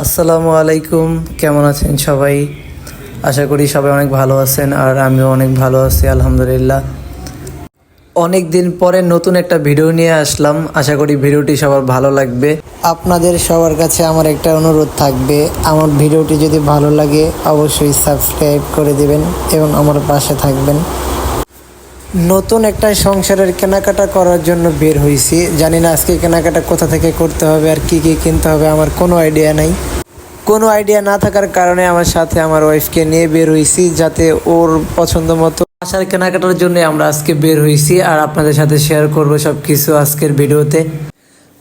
আসসালামু আলাইকুম। কেমন আছেন সবাই? আশা করি সবাই অনেক ভালো আছেন আর আমিও অনেক ভালো আছি, আলহামদুলিল্লাহ। অনেক দিন পরে নতুন একটা ভিডিও নিয়ে আসলাম। আশা করি ভিডিওটি সবার ভালো লাগবে। আপনাদের সবার কাছে আমার একটা অনুরোধ থাকবে। আমার ভিডিওটি যদি ভালো লাগে, অবশ্যই সাবস্ক্রাইব করে দিবেন এবং আমার পাশে থাকবেন। নতুন একটা সংসারের কেনাকাটা করার জন্য বের হয়েছি জানি না আজকে কেনাকাটা কোথা থেকে করতে হবে আর কি কি কিনতে হবে, আমার কোনো আইডিয়া নাই। কোনো আইডিয়া না থাকার কারণে আমার সাথে আমার ওয়াইফকে নিয়ে বের হয়েছি যাতে ওর পছন্দ মতো আসার কেনাকাটার জন্য আমরা আজকে বের হয়েছি আর আপনাদের সাথে শেয়ার করব সব কিছু আজকের ভিডিওতে।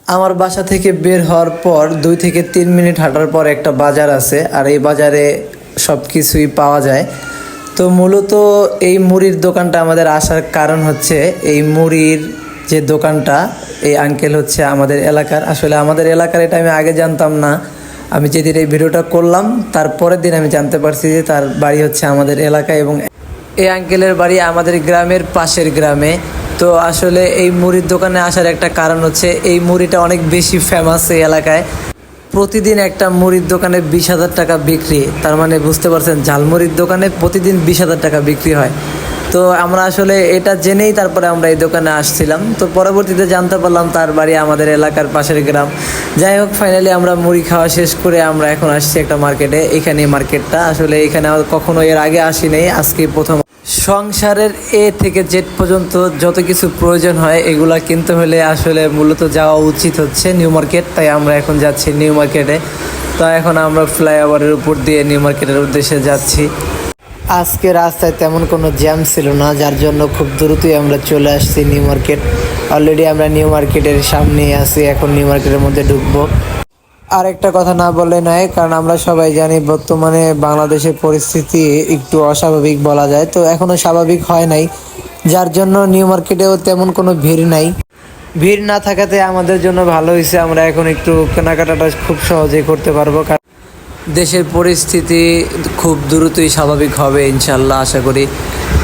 আমার বাসা থেকে বের হওয়ার পর দুই থেকে তিন মিনিট হাঁটার পর একটা বাজার আছে, আর এই বাজারে সব কিছুই পাওয়া যায়। তো মূলত এই মুড়ির দোকানটা আমাদের আসার কারণ হচ্ছে এই মুড়ির যে দোকানটা, এই আঙ্কেল হচ্ছে আমাদের এলাকার। আসলে আমাদের এলাকার এটা আমি আগে জানতাম না। আমি যেদিন এই ভিডিওটা করলাম তারপরের দিন আমি জানতে পারছি যে তার বাড়ি হচ্ছে আমাদের এলাকায় এবং এই আঙ্কেলের বাড়ি আমাদের গ্রামের পাশের গ্রামে। তো আসলে এই মুড়ির দোকানে আসার একটা কারণ হচ্ছে এই মুড়িটা অনেক বেশি ফেমাস এই এলাকায়। প্রতিদিন একটা মুড়ির দোকানে বিশ হাজার টাকা বিক্রি, তার মানে বুঝতে পারছেন, ঝালমুড়ির দোকানে প্রতিদিন বিশ হাজার টাকা বিক্রি হয়। তো আমরা আসলে এটা জেনেই তারপরে আমরা এই দোকানে আসছিলাম। তো পরবর্তীতে জানতে পারলাম তার বাড়ি আমাদের এলাকার পাশের গ্রাম। যাই হোক ফাইনালি আমরা মুড়ি খাওয়া শেষ করে আমরা এখন আসছি একটা মার্কেটে এখানে মার্কেটটা আসলে এখানে কখনো এর আগে আসি নাই, আজকে প্রথম সংসারের এ থেকে জেড পর্যন্ত যত কিছু প্রয়োজন হয়, এগুলা কিনতে হলে আসলে মূলত যাওয়া উচিত হচ্ছে নিউ মার্কেট। তাই আমরা এখন যাচ্ছি নিউ মার্কেটে। তো এখন আমরা ফ্লাইওভারের উপর দিয়ে নিউ মার্কেটের উদ্দেশ্যে যাচ্ছি। আজকে রাস্তায় তেমন কোনো জ্যাম ছিল না, যার জন্য খুব দ্রুতই আমরা চলে আসছি নিউ মার্কেট। অলরেডি আমরা নিউ মার্কেটের সামনে আছি, এখন নিউ মার্কেটের মধ্যে ঢুকবো। আর একটা কথা না বললে নয়, কারণ আমরা সবাই জানি বর্তমানে বাংলাদেশের পরিস্থিতি একটু অস্বাভাবিক বলা যায়। তো এখনও স্বাভাবিক হয় নাই, যার জন্য নিউ মার্কেটেও তেমন কোনো ভিড় নাই। ভিড় না থাকাতে আমাদের জন্য ভালো হয়েছে, আমরা এখন একটু কেনাকাটাটা খুব সহজেই করতে পারব, কারণ দেশের পরিস্থিতি খুব দ্রুতই স্বাভাবিক হবে, ইনশাল্লাহ আশা করি।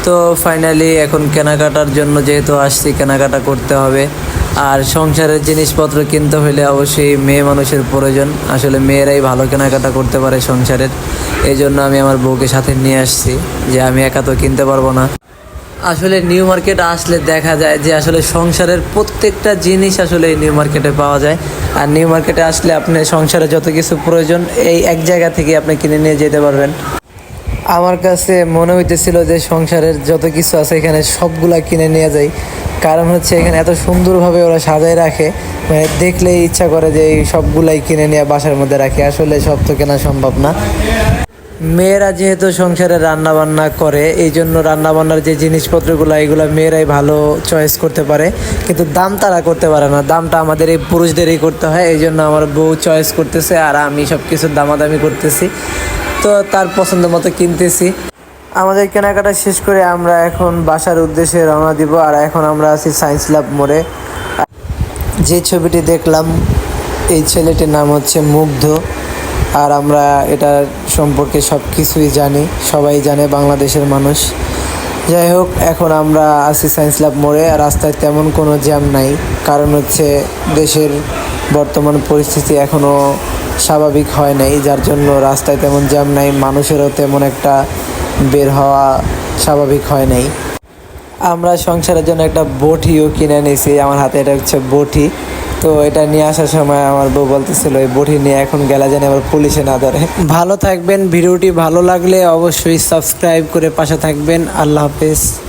তো ফাইনালি এখন কেনাকাটার জন্য যেহেতু আসছি, কেনাকাটা করতে হবে। আর সংসারের জিনিসপত্র কিনতে হলে অবশ্যই মেয়ে মানুষের প্রয়োজন। আসলে মেয়েরাই ভালো কেনাকাটা করতে পারে সংসারের। এই জন্য আমি আমার বউকে সাথে নিয়ে আসছি যে আমি একা তো কিনতে পারব না। আসলে নিউ মার্কেট আসলে দেখা যায় যে আসলে সংসারের প্রত্যেকটা জিনিস আসলে নিউ মার্কেটে পাওয়া যায়। আর নিউ মার্কেটে আসলে আপনি সংসারে যত কিছু প্রয়োজন এই এক জায়গা থেকে আপনি কিনে নিয়ে যেতে পারবেন। আমার কাছে মনে হইতেছিল যে সংসারের যত কিছু আছে এখানে সবগুলা কিনে নিয়ে যাই। কারণ হচ্ছে এখানে এত সুন্দরভাবে ওরা সাজায় রাখে। মানে দেখলেই ইচ্ছা করে যে এই সবগুলাই কিনে নিয়ে বাসার মধ্যে রাখে। আসলে সব তো কেনা সম্ভব না। মেয়েরা যেহেতু সংসারে রান্না বান্না করে এই জন্য রান্না বান্নার যে জিনিসপত্রগুলো, এগুলো মেয়েরাই ভালো চয়েস করতে পারে। কিন্তু দাম তারা করতে পারে না। দামটা আমাদের এই পুরুষদেরই করতে হয় এই জন্য আমার বউ চয়েস করতেছে আর আমি সব কিছুর দামাদামি করতেছি। তো তার পছন্দ মতো কিনতেছি। আমাদের কেনাকাটা শেষ করে আমরা এখন বাসার উদ্দেশ্যে রওনা দিব আর এখন আমরা আছি সায়েন্স ল্যাব মোড়ে। যে ছবিটি দেখলাম, এই ছেলেটির নাম হচ্ছে মুগ্ধ। আর আমরা এটা সম্পর্কে সব কিছুই জানি, সবাই জানে, বাংলাদেশের মানুষ। যাই হোক, এখন আমরা আছি সায়েন্স ল্যাব মোড়ে রাস্তায় তেমন কোনো জ্যাম নাই। কারণ হচ্ছে দেশের বর্তমান পরিস্থিতি এখনও স্বাভাবিক হয় নাই, যার জন্য রাস্তায় তেমন জ্যাম নাই, মানুষেরও তেমন একটা বের হওয়া স্বাভাবিক হয় নাই। আমরা সংসারের জন্য একটা বটিও কিনে নিয়েছি আমার হাতে এটা হচ্ছে বটি। তো এটা নিয়ে আসার সময় আমার বউ বলতেছিল, এই বটি নিয়ে এখন গেলা যেন আবার পুলিশে না ধরে। ভালো থাকবেন, ভিডিওটি ভালো লাগলে অবশ্যই সাবস্ক্রাইব করে পাশে থাকবেন। আল্লাহ হাফেজ।